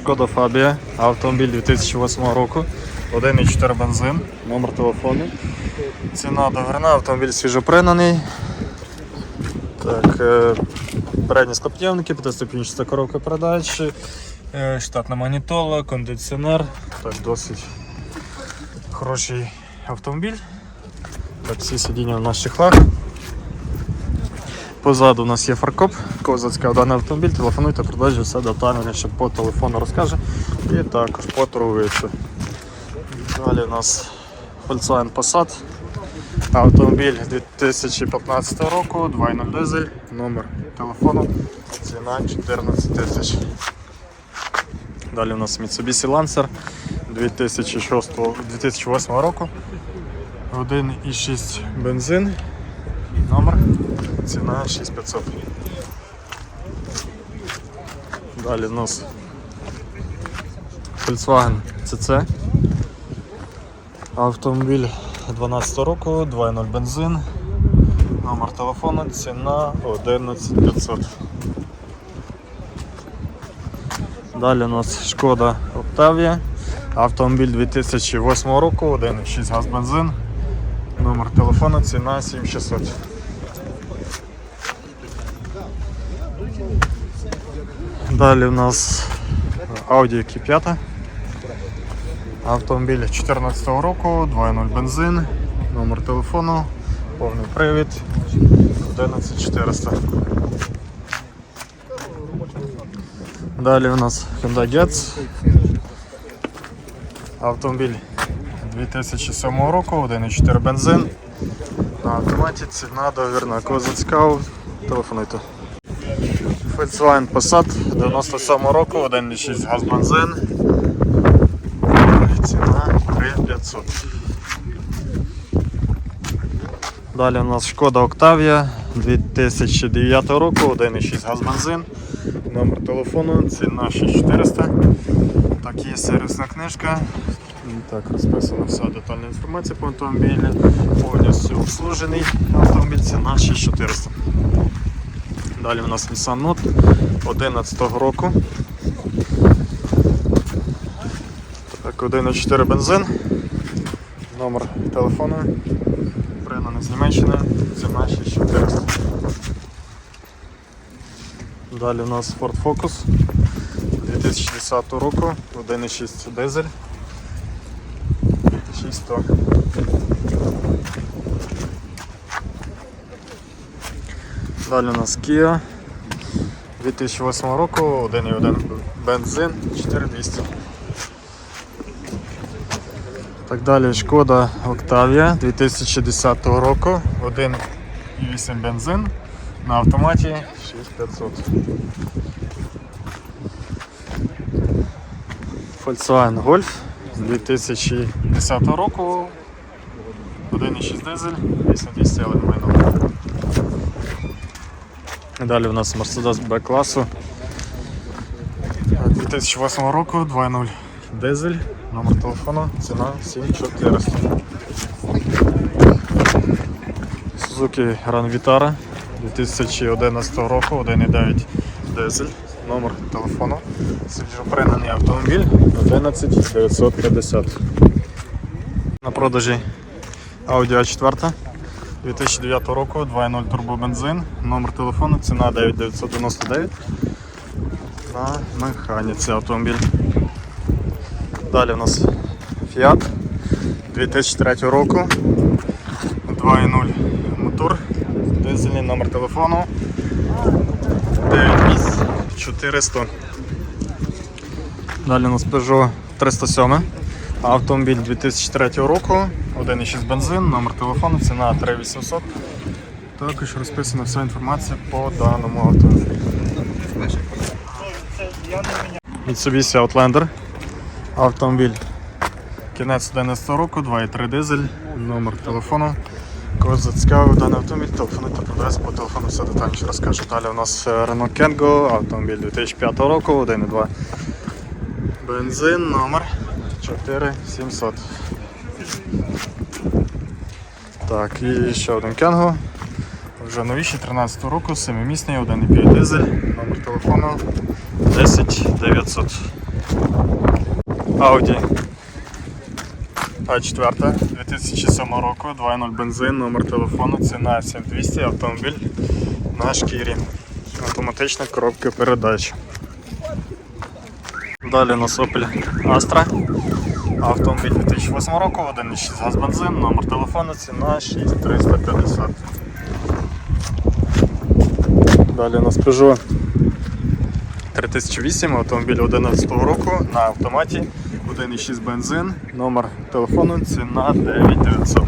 Шкода Фабія, автомобіль 2008 року, 1,4 бензин, номер телефону. Ціна доверна, автомобіль свіжопригнаний. Так, е, передні склопневники, п'ятиступінчата коробка передач, е, штатна магнітола, кондиціонер. Так, досить хороший автомобіль. Так, всі сидіння у нас чехлах. Позаду у нас є фаркоп, кого зацікавив даний автомобіль, телефонуйте, продажі все детальніше по телефону розкаже і також поторгується. Далі у нас Volkswagen Passat. Автомобіль 2015 року, 2.0 дизель, номер телефону, ціна 14 тисяч. Далі у нас Mitsubishi Lancer 2006, 2008 року, 1,6 бензин, номер, ціна 6500. Далі у нас Volkswagen CC. Автомобіль 12 року, 2.0 бензин, номер телефону, ціна 11500. Далі у нас Шкода Octavia. Автомобіль 2008 року, 1.6 газ бензин, номер телефону, ціна 7600. Далі у нас Audi Q5. Автомобіль 2014 року, 2.0 бензин, номер телефону, повний привід 11400. Далі у нас Hyundai Getz. Автомобіль 2007 року, 1.4 бензин. На автоматі ціна договірна. Кого зацікавив, телефонуйте. Volkswagen Passat 97 року, 1.6 газ бензин. Ціна 3500. Далі у нас Шкода Octavia 2009 року, 1.6 газ бензин. Номер телефону, ціна 6400. Так, є сервісна книжка. Так, розписана вся детальна інформація по автомобілі. Повністю обслужений автомобіль, ціна 6400. Далі у нас Nissan Note 11 року. Так, 1.4 бензин. Номер телефону. Пригнаний з Німеччини. Ціна 6400. Далі у нас Ford Focus 2010 року, 1.6 дизель. 600. Далі у нас Kia 2008 року, 1.1 бензин, 4200. Так далі Шкода Octavia 2010 року, 1.8 бензин на автоматі 6500. Volkswagen Golf 2010 року, 1.6 дизель, 8200 але немає номера. Далі у нас Mercedes B класу 2008 року, 2.0 дизель, номер телефону, ціна 7400. Suzuki Grand Vitara 2011 року, 1.9 дизель, номер телефону, свіжопринений автомобіль 11950. На продажі Audi A4 2009 року, 2.0 турбобензин, номер телефону, ціна 9999 на механіці автомобіль. Далі у нас Fiat 2003 року, 2.0 мотор, дизельний номер телефону 9400. Далі у нас Peugeot 307. Автомобіль 2003 року, 1.6 бензин, номер телефону, ціна 3800. Також розписана вся інформація по даному автомобілю. Mitsubishi Outlander. Автомобіль. Кінець 11 року, 2.3 дизель, номер телефону. Кого зацікавив даний автомобіль, телефонуйте адресі, по телефону все детальніше розкажу. Далі у нас Renault Kangoo, автомобіль 2005 року, 1.2 бензин, номер 4700. Так, і ще один Кенго. Вже новіший 13 року, 7-місний, 1,5 дизель, номер телефону 10900. Audi А4 2007 року, 2.0 бензин, номер телефону, ціна 7200, автомобіль на шкірі. Автоматична коробка передач. Далі у нас Opel Astra. Автомобіль 2008 року, 1.6 газ бензин, номер телефону, ціна 6350. Далі у нас Peugeot 3008, автомобіль 11 року на автоматі, 1.6 бензин, номер телефону, ціна 9900.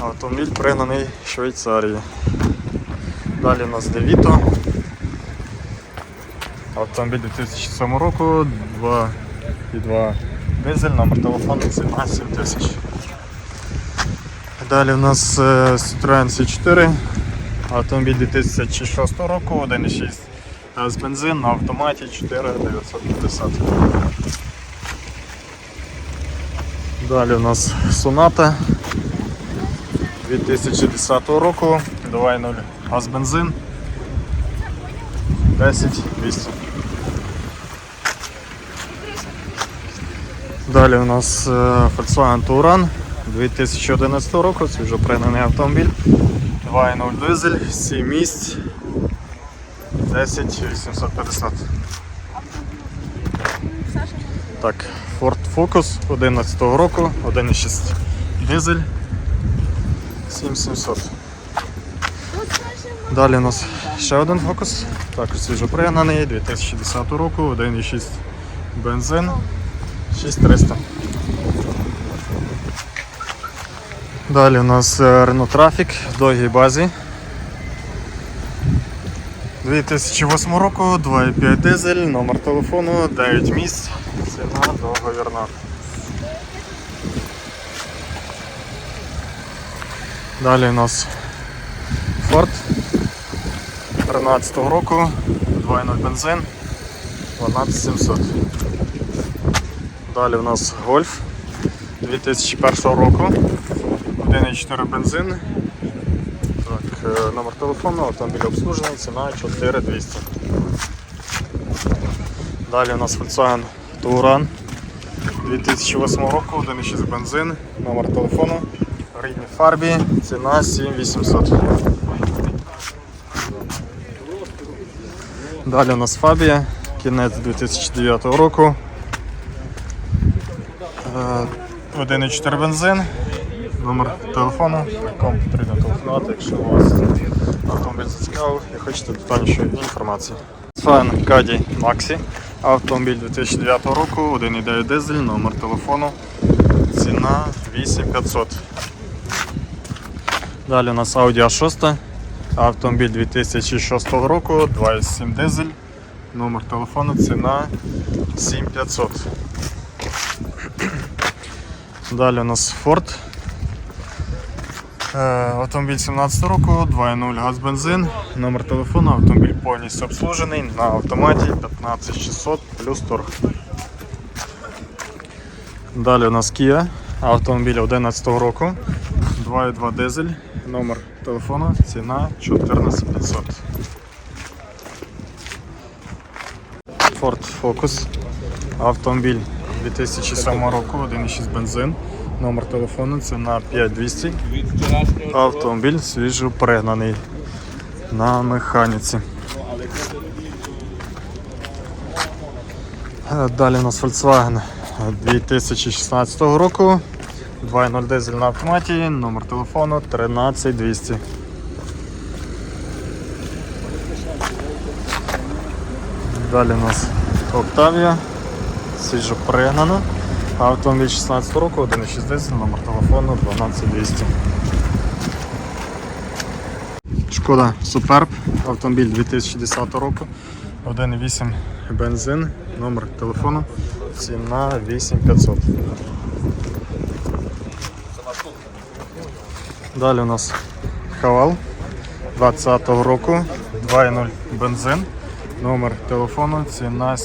Автомобіль пригнаний Швейцарії. Далі у нас Девіто. Автомобіль 2007 року, 2,2 дизель, номер телефону, ціна 7000. Далі у нас е, Citroen C4. Автомобіль 2006 року, 1,6 з бензин на автоматі 4950. Далі у нас Sonata 2010 року, 2.0 газ бензин 10200. Далі у нас е, Volkswagen Touran 2011 року, вже пригнаний автомобіль. 2.0 дизель, 7 місць, 10 850. Так, Ford Focus 11 року, 1.6 дизель, 7700. Далі у нас ще один Focus, також свіжо пригнаний, 2010 року, 1.6 бензин, 6300. Далі у нас е, Renault Traffic в довгій базі. 2008 року, 2,5 дизель, номер телефону, 9 місць, ціна договірна. Далі у нас Ford 13 року, 2,0 бензин, 12700. Далі у нас Golf 2001 року. 1,4 бензин. Так, е, номер телефону, автомобіль обслужений, ціна 4200. Далі у нас Volkswagen Touran 2008 року, 1,6 бензин, номер телефону, в фарбі, ціна 7800. Далі у нас Fabia, кінець 2009 року. Е, 1,4 бензин, номер телефону, якому потрібно телефонувати, якщо у вас автомобіль зацікавив і хочете детальнішої інформації. Volkswagen Caddy Maxi, автомобіль 2009 року, 1,9 дизель, номер телефону, ціна 8500. Далі у нас Audi A6, автомобіль 2006 року, 2,7 дизель, номер телефону, ціна 7500. Далі у нас Ford. Е, Автомобіль 17 року, 2.0 газ бензин, номер телефону, автомобіль повністю обслужений на автоматі 15600 плюс торг. Далі у нас Kia, автомобіль 11 року, 2.2 дизель, номер телефону, ціна 14500. Ford Focus, автомобіль 2007 року, 1.6 бензин, номер телефону, ціна 5200. Автомобіль свіжо пригнаний на механіці. Е, Далі у нас Volkswagen 2016 року. 2.0 дизель на автоматі, номер телефону 13200. Далі у нас Octavia, свіжо пригнана. Автомобіль 16 року, 1.6 номер телефону 12200. Шкода Superb, автомобіль 2010 року, 1.8 бензин, номер телефону, ціна 8500. Далі у нас Хавал 20 року, 2.0 бензин, номер телефону, ціна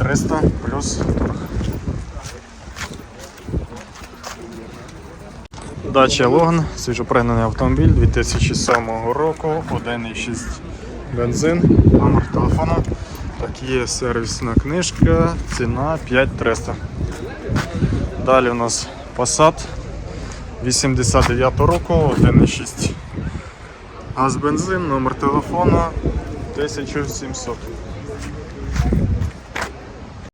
17300 плюс торг. Дача Логан, свіжопригнаний автомобіль 2007 року, 1.6 бензин, номер телефону, Так, є сервісна книжка, ціна 5300. Далі у нас Passat 89 року, 1,6. Газ бензин, номер телефону 1700.